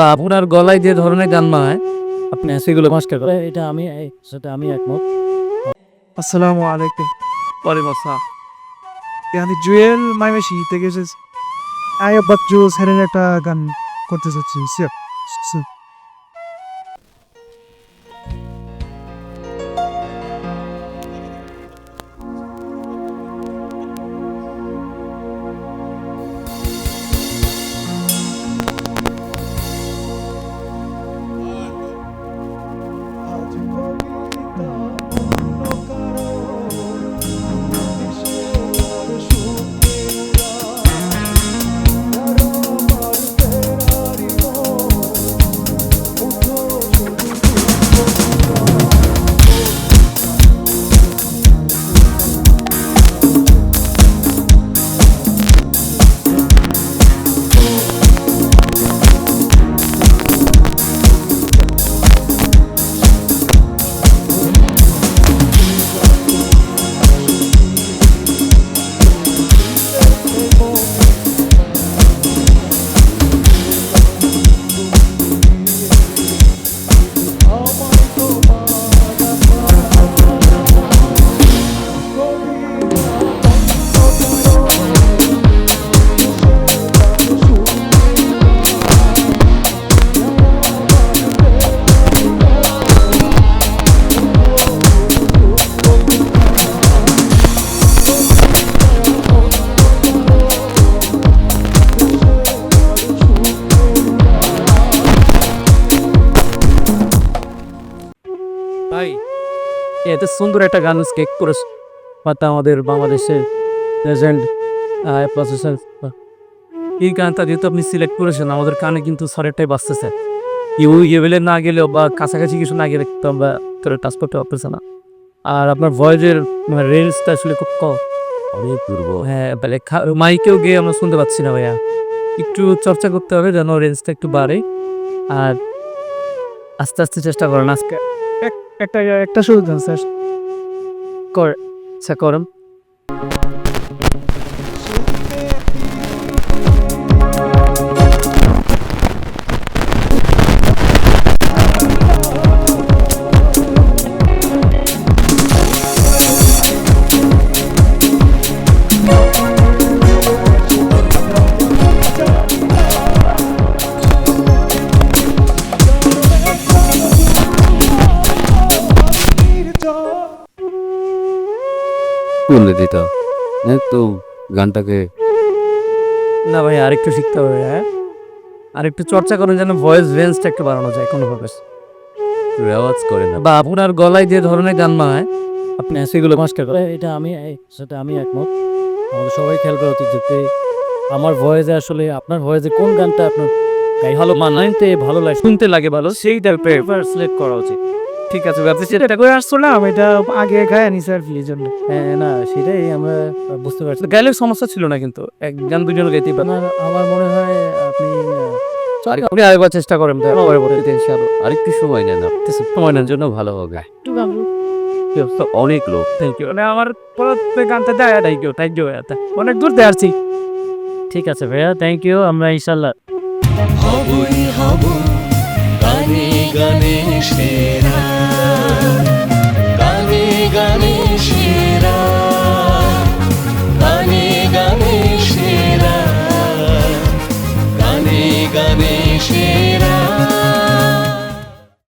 বা আপনার গলায় যে ধরনের গান মানায় আপনি সেগুলো মাস্টার করে এটা আমি সেটা আমি একমত। আসসালামু আলাইকুম। পরে বসা আমি জুয়েল মাইমেশি থেকে এসেছে। আয়ো বাচ্চু স্যারের একটা গান করতে চাচ্ছি। ভাই এত সুন্দর একটা গান স্কেক করেছে। পাতা আমাদের বাংলাদেশের লেজেন্ড প্রসেসর এই গানটা যেহেতু আপনি সিলেক্ট করেছেন আমাদের কানে কিন্তু সরেরটাই বাঁচতেছে ইউ ইয়েবেলে না গেলেও বা কাছাকাছি কিছু না গেলে কিন্তু আমরা তোর টাচ করতে পারতেছে না। আর আপনার ভয়েসের রেঞ্জটা আসলে খুব কম। অনেক দুর্বল। হ্যাঁ মানে মাইকেও গিয়ে আমরা শুনতে পাচ্ছি না ভাইয়া। একটু চর্চা করতে হবে যেন রেঞ্জটা একটু বাড়ে। আর আস্তে আস্তে চেষ্টা করেন আজকে। একটা একটা শুরু দেন স্যার কর আচ্ছা করেন করলে দিতা তো গানটাকে না ভাই আরেকটু শিখতে হবে হ্যাঁ? আরেকটু চর্চা করেন যেন ভয়েস রেঞ্জটা একটু বাড়ানো যায় কোনোভাবে। রেওয়াজ করে না বা আপনার গলায় যে ধরনের গান মানায় আপনি সেগুলো মাস্টার করে এটা আমি সেটা আমি একমত। আমাদের সবাই খেয়াল করা উচিত যাতে আমার ভয়েসে আসলে আপনার ভয়েসে কোন গানটা আপনার গাই ভালো মানাইতে ভালো লাগে শুনতে লাগে ভালো সেইটা প্রেফার সিলেক্ট করা উচিত। ঠিক আছে ব্যাপারটা সেটা এটা করে আসছো না এটা আগে গায়ে নিছে আর কি এই জন্য। হ্যাঁ না সেটাই আমরা বুঝতে পারছি। গাইলে সমস্যা ছিল না কিন্তু একজন দুজন গাইতেই পারেন আমার মনে হয় আপনি সরি আপনি আরেকবার চেষ্টা করেন পরবর্তীতে ইনশাআল্লাহ। আরেকটু সময় নেন আপনি। সময় নেন জন্য ভালো হবে। একটু অনেক লোক। থ্যাংক ইউ মানে আমার পরে গানটা দেয় থ্যাংক ইউ থ্যাংক ইউ অনেক দূর দিয়ে আসছি ঠিক আছে ভাইয়া থ্যাংক ইউ আমরা ইনশাল্লাহ হবই হব গানে গানে